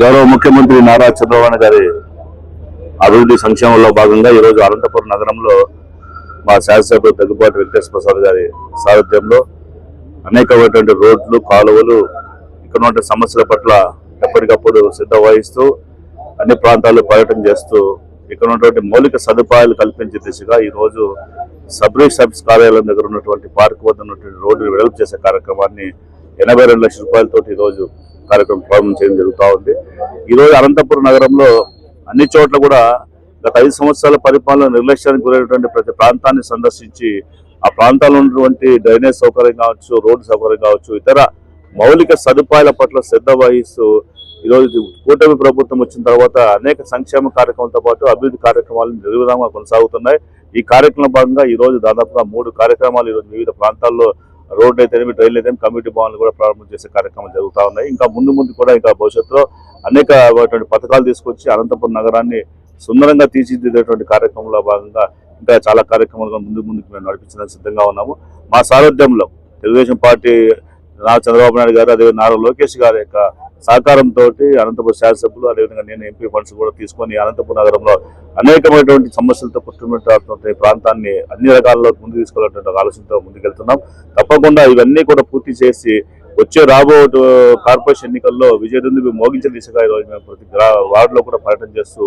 గౌరవ ముఖ్యమంత్రి నారా చంద్రబాబు గారి అభివృద్ధి సంక్షేమంలో భాగంగా ఈరోజు అనంతపురం నగరంలో మా శాసనసభ్యులు దగ్గుబాటి వెంకటేశ్వర ప్రసాద్ గారి సారథ్యంలో అనేకమైనటువంటి రోడ్లు కాలువలు ఇక్కడ ఉన్న సమస్యల పట్ల ఎప్పటికప్పుడు సిద్ధ వహిస్తూ అన్ని ప్రాంతాల్లో పర్యటన చేస్తూ ఇక్కడ ఉన్నటువంటి మౌలిక సదుపాయాలు కల్పించే దిశగా ఈ రోజు సబ్ రిజిస్టర్ కార్యాలయం దగ్గర ఉన్నటువంటి పార్క్ వద్ద ఉన్నటువంటి రోడ్డు వెడల్పు చేసే కార్యక్రమాన్ని ఎనభై రెండు లక్షల రూపాయలతో ఈ రోజు కార్యక్రమం ప్రారంభం చేయడం జరుగుతూ ఉంది. ఈరోజు అనంతపురం నగరంలో అన్ని చోట్ల కూడా గత ఐదు సంవత్సరాల పరిపాలన నిర్లక్ష్యానికి గురైనటువంటి ప్రతి ప్రాంతాన్ని సందర్శించి ఆ ప్రాంతాల్లో ఉన్నటువంటి డ్రైనేజ్ సౌకర్యం కావచ్చు రోడ్డు సౌకర్యం కావచ్చు ఇతర మౌలిక సదుపాయాల పట్ల శ్రద్ధ వహిస్తూ ఈరోజు కూటమి ప్రభుత్వం వచ్చిన తర్వాత అనేక సంక్షేమ కార్యక్రమాలతో పాటు అభివృద్ధి కార్యక్రమాలు నిర్విధంగా కొనసాగుతున్నాయి. ఈ కార్యక్రమం భాగంగా ఈరోజు దాదాపుగా మూడు కార్యక్రమాలు ఈరోజు వివిధ ప్రాంతాల్లో రోడ్లు అయితేనేమి రైళ్ళు అయితేనేమి కమ్యూనిటీ భవన్లు కూడా ప్రారంభం చేసే కార్యక్రమాలు జరుగుతూ ఉన్నాయి. ఇంకా ముందు ముందు కూడా ఇంకా భవిష్యత్తులో అనేక పథకాలు తీసుకొచ్చి అనంతపురం నగరాన్ని సుందరంగా తీర్చిదిద్దేటువంటి కార్యక్రమంలో భాగంగా ఇంకా చాలా కార్యక్రమాలు ముందు ముందుకు మేము నడిపించడానికి సిద్ధంగా ఉన్నాము. మా సారథ్యంలో తెలుగుదేశం పార్టీ నారా చంద్రబాబు నాయుడు గారు అదే నారా లోకేష్ గారి యొక్క సహకారంతో అనంతపురం శాసనసభ్యులు అదేవిధంగా నేను ఎంపీ ఫండ్స్ కూడా తీసుకొని అనంతపురం నగరంలో అనేకమైనటువంటి సమస్యలతో పుట్టుమిట్టాడుతున్న ప్రాంతాన్ని అన్ని రకాల్లో ముందు తీసుకోవాలనే ఆలోచనతో ముందుకెళ్తున్నాం. తప్పకుండా ఇవన్నీ కూడా పూర్తి చేసి వచ్చే రాబో కార్పొరేషన్ ఎన్నికల్లో విజయదుందుకు మోగించే దిశగా ఈరోజు మేము ప్రతి వార్డులో కూడా పర్యటన చేస్తూ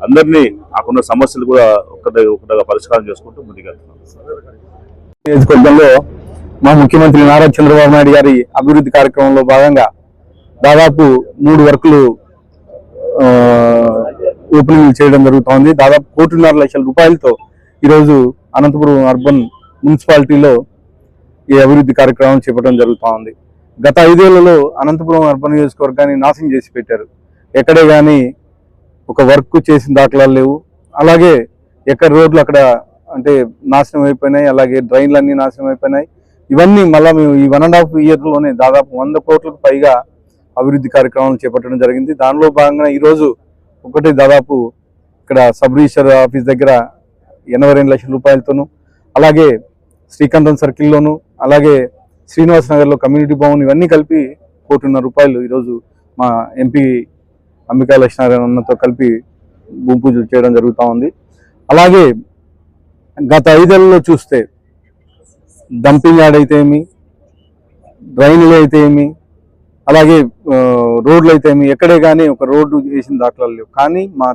అందరినీ అక్కడున్న సమస్యలు కూడా ఒకటి ఒకటిగా పరిష్కారం చేసుకుంటూ ముందుకెళ్తున్నాం. నియోజకవర్గంలో మా ముఖ్యమంత్రి నారా చంద్రబాబు నాయుడు గారి అభివృద్ధి కార్యక్రమంలో భాగంగా దాదాపు మూడు వర్కులు ఆ, ఓపెనింగ్ చేయడం జరుగుతోంది. దాదాపు కోటిన్నర లక్షల రూపాయలతో ఈరోజు అనంతపురం అర్బన్ మున్సిపాలిటీలో ఈ అభివృద్ధి కార్యక్రమం చేపట్టడం జరుగుతోంది. గత ఐదేళ్ళలో అనంతపురం అర్బన్ నియోజకవర్గాన్ని నాశనం చేసి పెట్టారు. ఎక్కడే కానీ ఒక వర్క్ చేసిన దాఖలాలు లేవు. అలాగే ఎక్కడ రోడ్లు అక్కడ అంటే నాశనం అయిపోయినాయి అలాగే డ్రైన్లు అన్నీ నాశనం అయిపోయినాయి. ఇవన్నీ మళ్ళీ మేము ఈ వన్ అండ్ హాఫ్ ఇయర్లోనే దాదాపు వంద కోట్లకు పైగా అభివృద్ధి కార్యక్రమాలు చేపట్టడం జరిగింది. దానిలో భాగంగా ఈరోజు ఒకటి దాదాపు ఇక్కడ సబ్ రిజిస్టర్ ఆఫీస్ దగ్గర ఎనభై రెండు లక్షల రూపాయలతోనూ అలాగే శ్రీకాంతం సర్కిల్లోను అలాగే శ్రీనివాస్ నగర్లో కమ్యూనిటీ భవన్ ఇవన్నీ కలిపి కోటిన్నర రూపాయలు ఈరోజు మా ఎంపీ అంబికా లక్ష్మీనారాయణతో కలిపి భూమి పూజలు చేయడం జరుగుతూ ఉంది. అలాగే గత ఐదేళ్ళలో చూస్తే డంపింగ్ యార్డ్ అయితే ఏమి డ్రైన్లు అయితే ఏమి అలాగే రోడ్లు అయితే ఏమి ఎక్కడే కానీ ఒక రోడ్డు వేసిన దాఖలాలు లేవు. కానీ మా